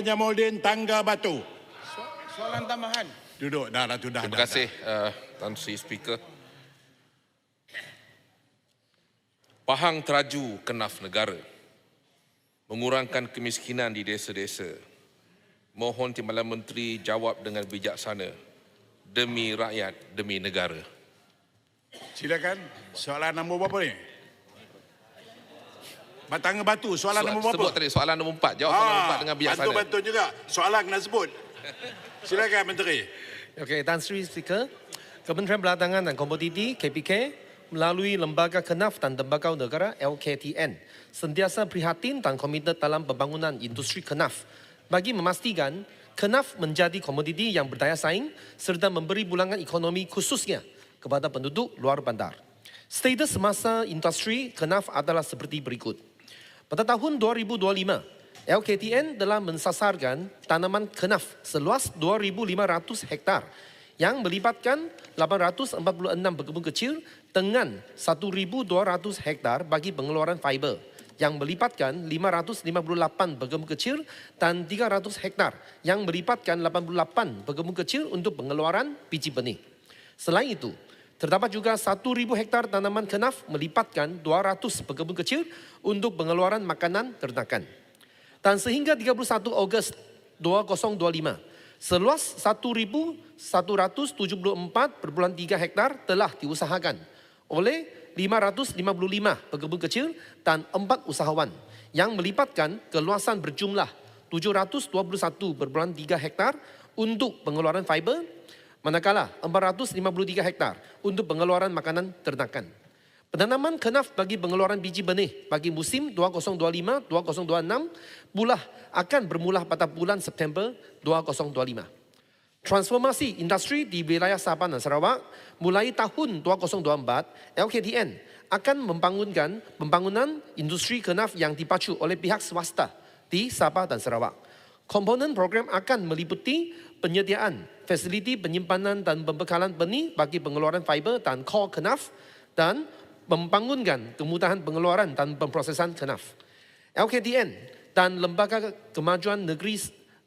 Jamuddin Tangga Batu. Soalan tambahan. Duduk dah lah tu dah. Terima dah, kasih uh, Tan Sri Speaker. Pahang teraju kenaf negara. Mengurangkan kemiskinan di desa-desa. Mohon Timbalan Menteri jawab dengan bijaksana. Demi rakyat, demi negara. Silakan. Soalan nombor berapa ni? Batang Batu, soalan So- nombor berapa? Sebut tadi soalan nombor empat. Jawab soalan nombor empat dengan bijaksana. Bantu-bantu juga. Soalan kena sebut. Silakan Menteri. Okey, Tan Sri Speaker, Kementerian Perdagangan dan Komoditi KPK melalui Lembaga Kenaf dan Tembakau Negara LKTN sentiasa prihatin dan komited dalam pembangunan industri kenaf bagi memastikan kenaf menjadi komoditi yang berdaya saing serta memberi bulangan ekonomi khususnya kepada penduduk luar bandar. Status semasa industri kenaf adalah seperti berikut. Pada tahun 2025, LKTN telah mensasarkan tanaman kenaf seluas 2,500 hektar yang melibatkan 846 berkebun kecil dengan 1,200 hektar bagi pengeluaran fiber yang melibatkan 558 berkebun kecil dan 300 hektar yang melibatkan 88 berkebun kecil untuk pengeluaran biji benih. Selain itu, terdapat juga 1,000 hektar tanaman kenaf melibatkan 200 berkebun kecil untuk pengeluaran makanan ternakan. Dan sehingga 31 Ogos 2025, seluas 1,174,3 hektar telah diusahakan oleh 555 berkebun kecil dan 4 usahawan yang melibatkan keluasan berjumlah 721,3 hektar untuk pengeluaran fiber, manakala 453 hektar untuk pengeluaran makanan ternakan. Penanaman kenaf bagi pengeluaran biji benih bagi musim 2025-2026 bulah akan bermula pada bulan September 2025. Transformasi industri di wilayah Sabah dan Sarawak mulai tahun 2024, LKTN akan membangunkan pembangunan industri kenaf yang dipacu oleh pihak swasta di Sabah dan Sarawak. Komponen program akan meliputi penyediaan fasiliti penyimpanan dan pembekalan benih bagi pengeluaran fiber dan core kenaf dan membangunkan kemudahan pengeluaran dan pemprosesan kenaf. LKTN dan Lembaga Kemajuan Negeri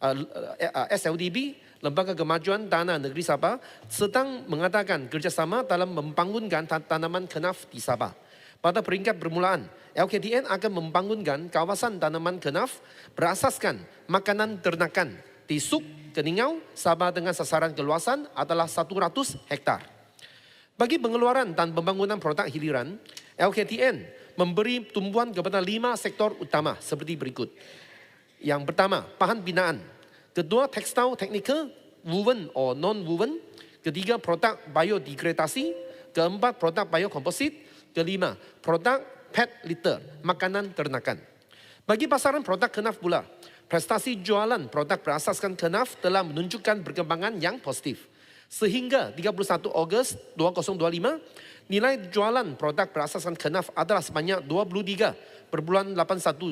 uh, uh, SLDB, Lembaga Kemajuan Tanah Negeri Sabah sedang mengadakan kerjasama dalam membangunkan tan- tanaman kenaf di Sabah. Pada peringkat permulaan, LKTN akan membangunkan kawasan tanaman kenaf berasaskan makanan ternakan di Suk, Keningau, Sabah dengan sasaran keluasan adalah 100 hektar. Bagi pengeluaran dan pembangunan produk hiliran, LKTN memberi tumpuan kepada lima sektor utama seperti berikut. Yang pertama, bahan binaan. Kedua, tekstil teknikal, woven or non-woven. Ketiga, produk biodegradasi. Keempat, produk biokomposit. Kelima, produk pet litter, makanan ternakan. Bagi pasaran produk kenaf pula, prestasi jualan produk berasaskan kenaf telah menunjukkan perkembangan yang positif. Sehingga 31 Ogos 2025, nilai jualan produk berasaskan kenaf adalah sebanyak 23,81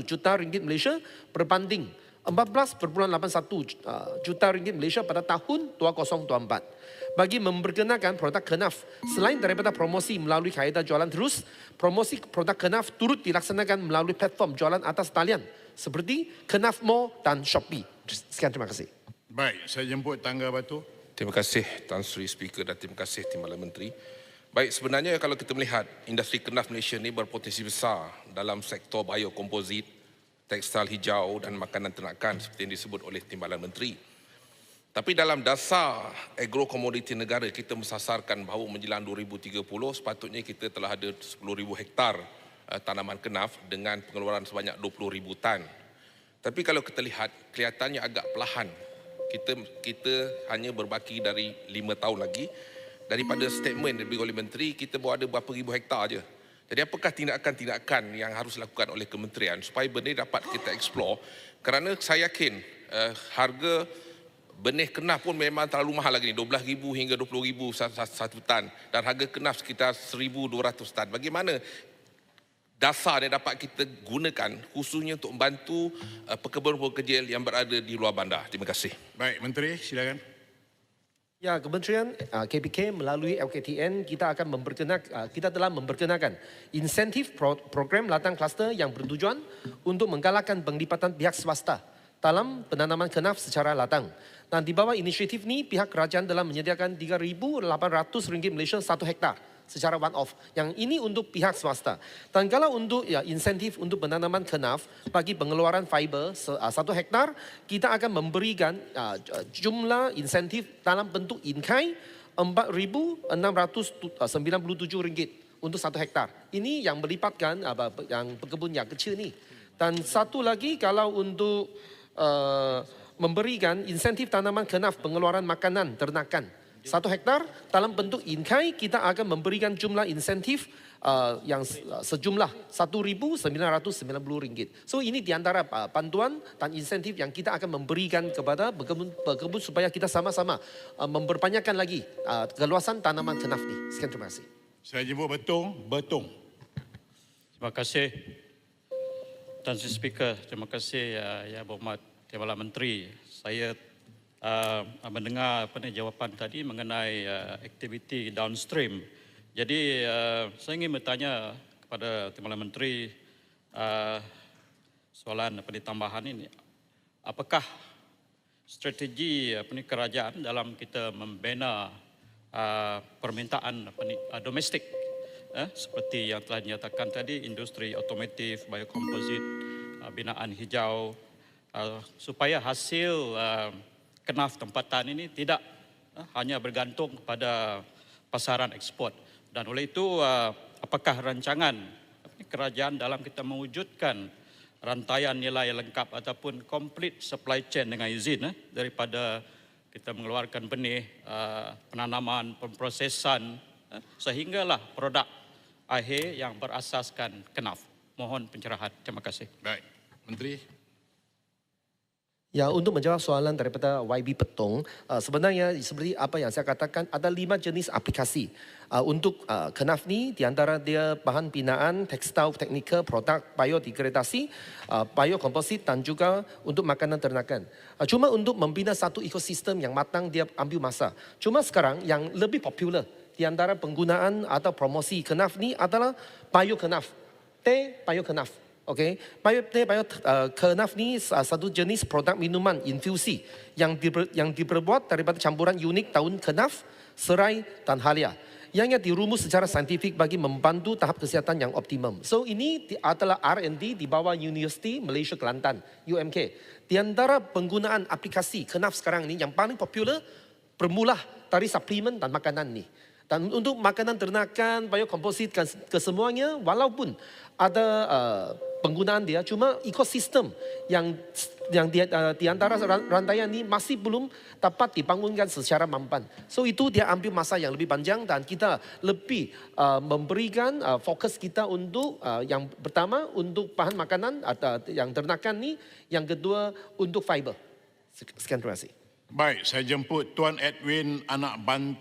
juta ringgit Malaysia berbanding 14,81 uh, juta ringgit Malaysia pada tahun 2024. Bagi memperkenalkan produk kenaf, selain daripada promosi melalui kaedah jualan terus, promosi produk kenaf turut dilaksanakan melalui platform jualan atas talian seperti Kenaf Mall dan Shopee. Sekian terima kasih. Baik, saya jemput Tangga Batu. Terima kasih Tan Sri Speaker dan terima kasih Timbalan Menteri. Baik, sebenarnya kalau kita melihat industri kenaf Malaysia ini berpotensi besar dalam sektor biokomposit, tekstil hijau dan makanan ternakan seperti yang disebut oleh Timbalan Menteri. Tapi dalam dasar agrokomoditi negara kita mensasarkan bahawa menjelang 2030 sepatutnya kita telah ada 10,000 hektar uh, tanaman kenaf dengan pengeluaran sebanyak 20,000 tan. Tapi kalau kita lihat kelihatannya agak perlahan. Kita kita hanya berbaki dari 5 tahun lagi daripada statement diberi oleh menteri kita baru ada berapa ribu hektar aja. Jadi apakah tindakan-tindakan yang harus dilakukan oleh kementerian supaya benda dapat kita explore kerana saya yakin uh, harga benih kenaf pun memang terlalu mahal lagi ni 12,000 hingga 20,000 satu, tan dan harga kenaf sekitar 1,200 tan. Bagaimana dasar yang dapat kita gunakan khususnya untuk membantu uh, pekebun-pekebun kecil yang berada di luar bandar. Terima kasih. Baik, Menteri silakan. Ya, Kementerian uh, KPK melalui LKTN kita akan memperkenalkan uh, kita telah memperkenalkan insentif pro- program ladang kluster yang bertujuan untuk menggalakkan penglibatan pihak swasta dalam penanaman kenaf secara latang. Dan di bawah inisiatif ni, pihak kerajaan telah menyediakan RM3,800 Malaysia satu hektar secara one off. Yang ini untuk pihak swasta. Dan kalau untuk ya, insentif untuk penanaman kenaf bagi pengeluaran fiber ah, satu hektar, kita akan memberikan ah, j- jumlah insentif dalam bentuk inkai RM4,697 untuk satu hektar. Ini yang melipatkan apa, yang pekebun yang kecil ni. Dan satu lagi kalau untuk uh, memberikan insentif tanaman kenaf pengeluaran makanan ternakan. Satu hektar dalam bentuk inkai kita akan memberikan jumlah insentif uh, yang se- sejumlah RM1,990. So ini di antara uh, bantuan dan insentif yang kita akan memberikan kepada pekebun, pekebun supaya kita sama-sama uh, memperbanyakkan lagi uh, keluasan tanaman kenaf ni. Sekian terima kasih. Saya jemput betung, betung. Terima kasih Tan Sri Speaker. Terima kasih uh, Ya Berhormat Timbalan Menteri. Saya uh, mendengar apa ni jawapan tadi mengenai uh, aktiviti downstream. Jadi uh, saya ingin bertanya kepada Timbalan Menteri uh, soalan apa ni tambahan ini. Apakah strategi apa ni kerajaan dalam kita membina uh, permintaan apa ni uh, domestik eh, seperti yang telah dinyatakan tadi industri otomotif, biokomposit, uh, binaan hijau uh, supaya hasil uh, kenaf tempatan ini tidak uh, hanya bergantung kepada pasaran ekspor. Dan oleh itu uh, apakah rancangan kerajaan dalam kita mewujudkan rantaian nilai lengkap ataupun complete supply chain dengan izin eh, daripada kita mengeluarkan benih, uh, penanaman, pemprosesan eh, sehinggalah produk akhir yang berasaskan kenaf. Mohon pencerahan. Terima kasih. Baik, Menteri. Ya, untuk menjawab soalan daripada YB Petong, uh, sebenarnya seperti apa yang saya katakan, ada lima jenis aplikasi. Uh, untuk uh, kenaf ni, di antara dia bahan binaan, tekstil, teknikal, produk biodegradasi, uh, biokomposit dan juga untuk makanan ternakan. Uh, cuma untuk membina satu ekosistem yang matang, dia ambil masa. Cuma sekarang yang lebih popular di antara penggunaan atau promosi kenaf ni adalah biokenaf. Teh biokenaf. Okey, bio teh bio uh, kenaf ni uh, satu jenis produk minuman infusi yang diber, yang diperbuat daripada campuran unik daun kenaf, serai dan halia. Yang dirumus secara saintifik bagi membantu tahap kesihatan yang optimum. So ini di- adalah R&D di bawah Universiti Malaysia Kelantan, UMK. Di antara penggunaan aplikasi kenaf sekarang ni yang paling popular bermula dari suplemen dan makanan ni. Dan untuk makanan ternakan, biokomposit ke, kesemuanya, walaupun ada uh, penggunaan dia, cuma ekosistem yang yang di, uh, di antara ran- rantaian ini masih belum dapat dibangunkan secara mampan. So itu dia ambil masa yang lebih panjang dan kita lebih uh, memberikan uh, fokus kita untuk uh, yang pertama untuk bahan makanan atau yang ternakan ni, yang kedua untuk fiber. Sekian terima kasih. Baik, saya jemput Tuan Edwin anak banta